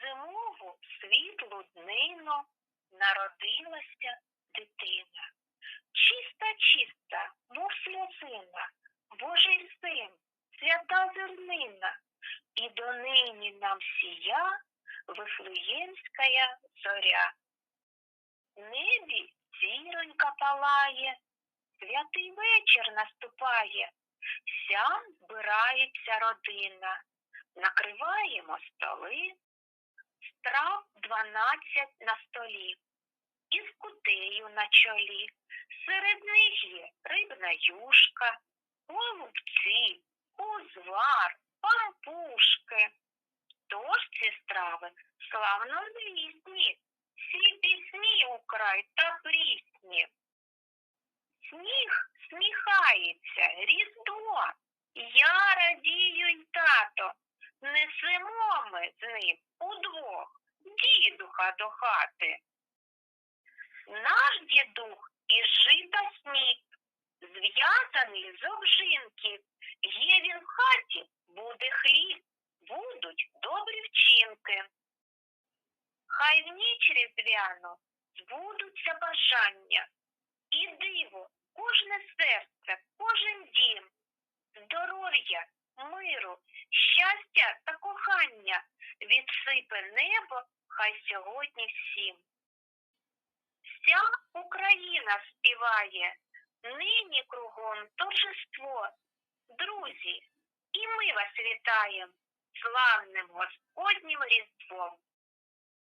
зимову світлу днину народилася дитина. Чиста, чиста, мов сльозина, Божий син, свята зернина, і донині нам сія Вифлеємська зоря. В небі зіронька палає, святий вечір наступає, вся збирається родина, накриваємо столи, страв дванадцять на столі, із кутею на чолі, серед них є рибна юшка, голубці, узвар, пампушки. Тож ці страви славно славнозвісні, всі пісні украй та прісні. Сніг сміхається, різдво, несемо ми з ним удвох дідуха до хати. Наш дідух із жита сніп, зв'язаний з обжинки, є він в хаті, буде хліб, будуть добрі вчинки. Хай в ніч різдвяну збудуться бажання, миру, щастя та кохання відсипе небо хай сьогодні всім. Вся Україна співає, нині кругом торжество. Друзі, і ми вас вітаємо славним Господнім Різдвом.